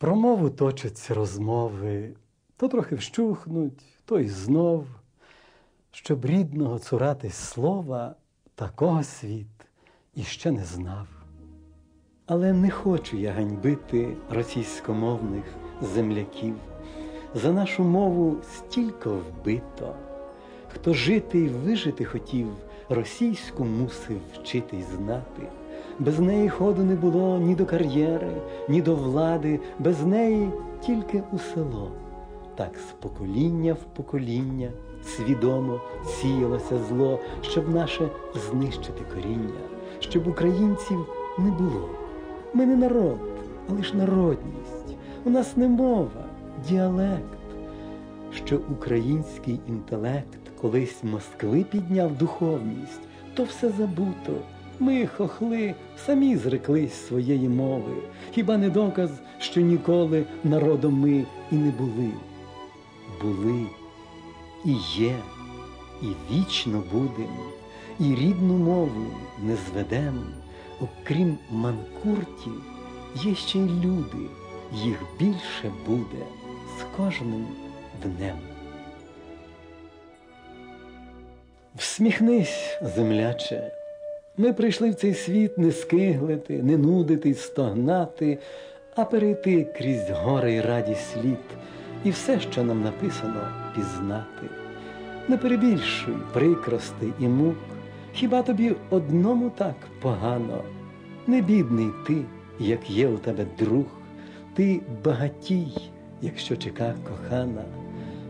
Про мову точаться розмови, то трохи вщухнуть, то й знов. Щоб рідного цуратись слова, такого світ іще не знав. Але не хочу я ганьбити російськомовних земляків. За нашу мову стільки вбито. Хто жити й вижити хотів, російську мусив вчити й знати. Без неї ходу не було ні до кар'єри, ні до влади, без неї тільки у село. Так з покоління в покоління свідомо сіялося зло, щоб наше знищити коріння, щоб українців не було. Ми не народ, а лиш народність. У нас не мова, діалект. Що український інтелект колись Москви підняв духовність, то все забуто. Ми, хохли, самі зреклись своєї мови. Хіба не доказ, що ніколи народом ми і не були? Були і є, і вічно будем, і рідну мову не зведем. Окрім манкуртів, є ще й люди, їх більше буде з кожним днем. Всміхнись, земляче, ми прийшли в цей світ не скиглити, не нудити, стогнати, а перейти крізь гори й радість слід і все, що нам написано, пізнати. Не перебільшуй прикрости і мук, хіба тобі одному так погано? Не бідний ти, як є у тебе друг, ти багатій, якщо чека кохана.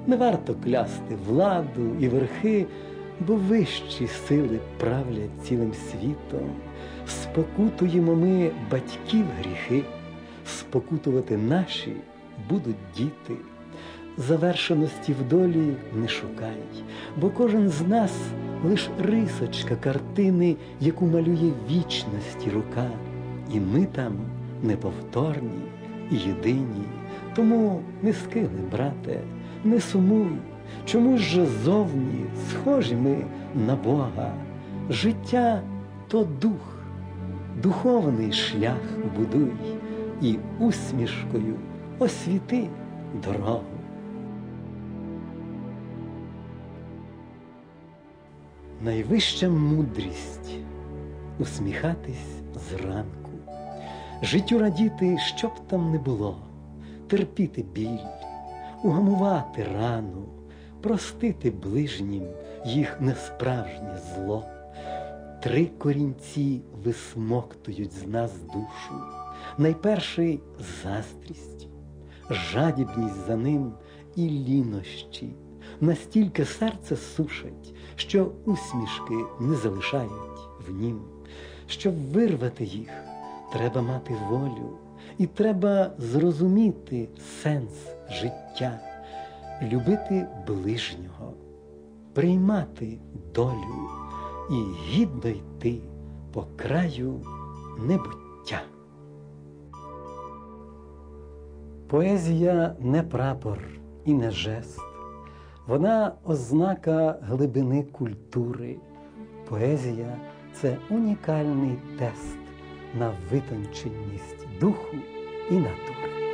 Не варто клясти владу і верхи, бо вищі сили правлять цілим світом. Спокутуємо ми батьків гріхи, спокутувати наші будуть діти. Завершеності в долі не шукай, бо кожен з нас лиш рисочка картини, яку малює вічності рука, і ми там неповторні і єдині. Тому не скили, брате, не сумуй, чому ж зовні схожі ми на Бога. Життя то дух, духовний шлях будуй і усмішкою освіти дорогу. Найвища мудрість усміхатись зранку, життю радіти, що б там не було, терпіти біль, угамувати рану, простити ближнім їх несправжнє зло. Три корінці висмоктують з нас душу. Найперший заздрість, жадібність за ним і лінощі настільки серце сушать, що усмішки не залишають в нім. Щоб вирвати їх, треба мати волю, і треба зрозуміти сенс життя, любити ближнього, приймати долю і гідно йти по краю небуття. Поезія не прапор і не жест. Вона ознака глибини культури. Поезія це унікальний тест на витонченість духу і натури.